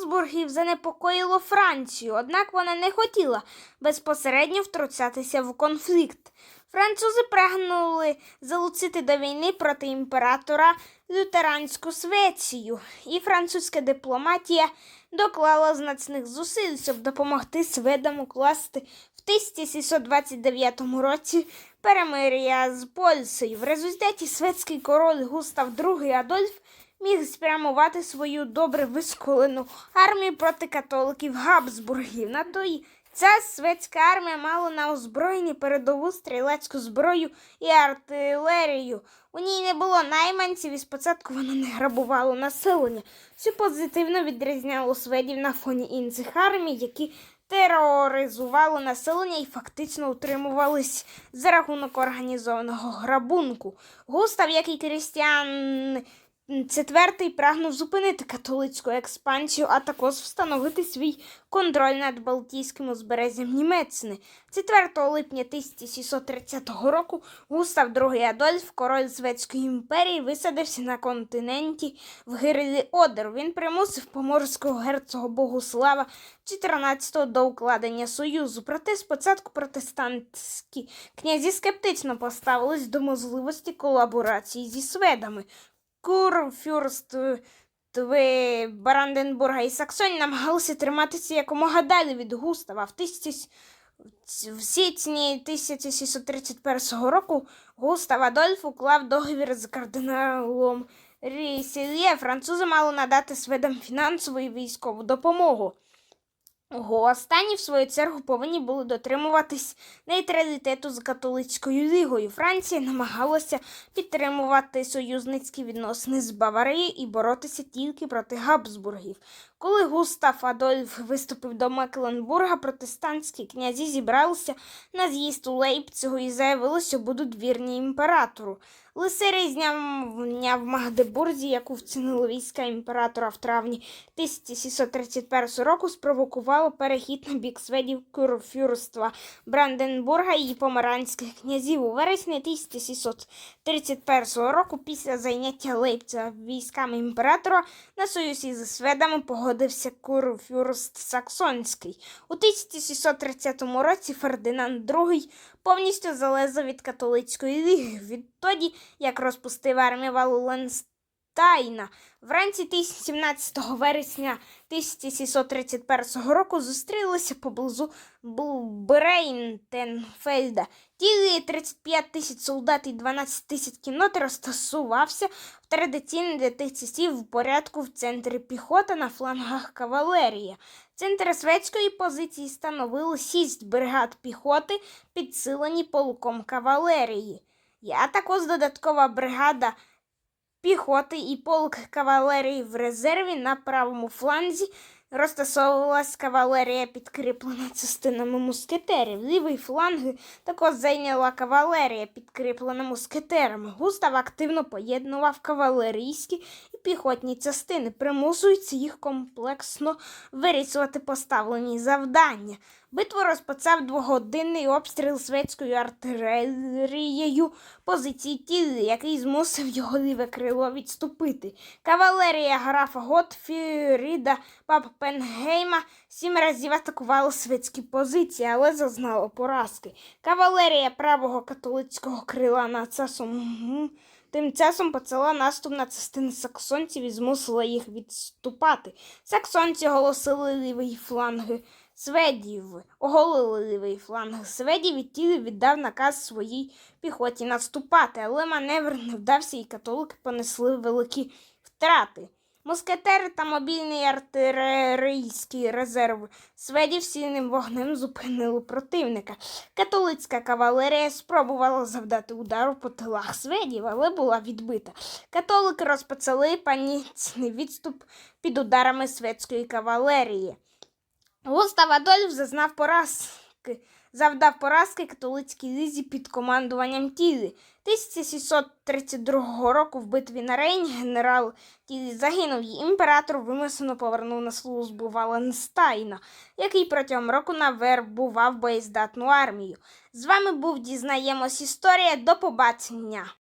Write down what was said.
Габсбургів занепокоїло Францію, однак вона не хотіла безпосередньо втручатися в конфлікт. Французи прагнули залучити до війни проти імператора лютеранську Швецію, і французька дипломатія доклала значних зусиль, щоб допомогти сведам укласти в 1729 році перемир'я з Польщею. В результаті шведський король Густав II Адольф міг спрямувати свою добре вишколену армію проти католиків Габсбургів. На той час шведська армія мала на озброєнні передову стрілецьку зброю і артилерію. У ній не було найманців і спочатку вона не грабувала населення, що позитивно відрізняло шведів на фоні інших армій, які тероризували населення і фактично утримувались за рахунок організованого грабунку. Густав, як і Крістіан Четвертий прагнув зупинити католицьку експансію, а також встановити свій контроль над Балтійським узбережжям Німеччини. 4 липня 1630 року Густав II Адольф, король Шведської імперії, висадився на континенті в Гирлі Одер. Він примусив поморського герцога Богуслава 14-го до укладення союзу. Проте спочатку протестантські князі скептично поставились до можливості колаборації зі шведами. Курфюрстви Бранденбурга і Саксонії намагалися триматися якомога далі від Густава. В, тисяч... в січні 1631 року Густав Адольф уклав договір з кардиналом Рісельє. Французи мали надати сведам фінансову і військову допомогу. Ого, останні, в свою чергу, повинні були дотримуватись нейтралітету з католицькою лігою. Франція намагалася підтримувати союзницькі відносини з Баварією і боротися тільки проти Габсбургів. Коли Густав Адольф виступив до Мекленбурга, протестантські князі зібралися на з'їзд у Лейпцигу і заявили, що будуть вірні імператору. Лише різня в Магдебурзі, яку вцінили війська імператора в травні 1631 року, спровокувало перехід на бік сведів курфюрства Бранденбурга і помаранських князів. У вересні 1631 року, після зайняття Лейпцига військами імператора, на союзі зі сведами погодився курфюрст Саксонський. У 1630 році Фердинанд II повністю залежав від католицької ліги. Відтоді, як розпустив армію Валленстайна, вранці 17 вересня 1631 року зустрілися поблизу Брейнтенфельда. Тілі 35 тисяч солдат і 12 тисяч кінноти розтасувався в традиційний часів порядку в центрі піхота на флангах кавалерія. Центр шведської позиції становили шість бригад піхоти, підсилені полком кавалерії. Я також додаткова бригада піхоти і полк кавалерії в резерві на правому фланзі розтасовувалась кавалерія, підкріплена частинами мускетерів. Лівий фланг також зайняла кавалерія, підкріплена мускетерами. Густав активно поєднував кавалерійські і піхотні частини, примусуючи їх комплексно вирішувати поставлені завдання. Битву розпочав двогодинний обстріл шведською артилерією позиції тілі, який змусив його ліве крило відступити. Кавалерія графа Готфріда Паппенгейма сім разів атакувала шведські позиції, але зазнала поразки. Кавалерія правого католицького крила на часом. Тим часом почала наступ на частини саксонців і змусила їх відступати. Саксонці оголосили лівий фланг Сведів оголили лівий фланг Сведів і тілі віддав наказ своїй піхоті наступати, але маневр не вдався, і католики понесли великі втрати. Москетери та мобільний артилерійський резерв сведів сильним вогнем зупинили противника. Католицька кавалерія спробувала завдати удару по тилах сведів, але була відбита. Католики розпочали панічний відступ під ударами шведської кавалерії. Густав Адольф зазнав поразки, завдав поразки католицькій лізі під командуванням Тілі. 1732 року в битві на Рейні генерал Тілі загинув і імператор вимушено повернув на службу Валенстайна, який протягом року навербував боєздатну армію. З вами був Дізнаємось історія. До побачення!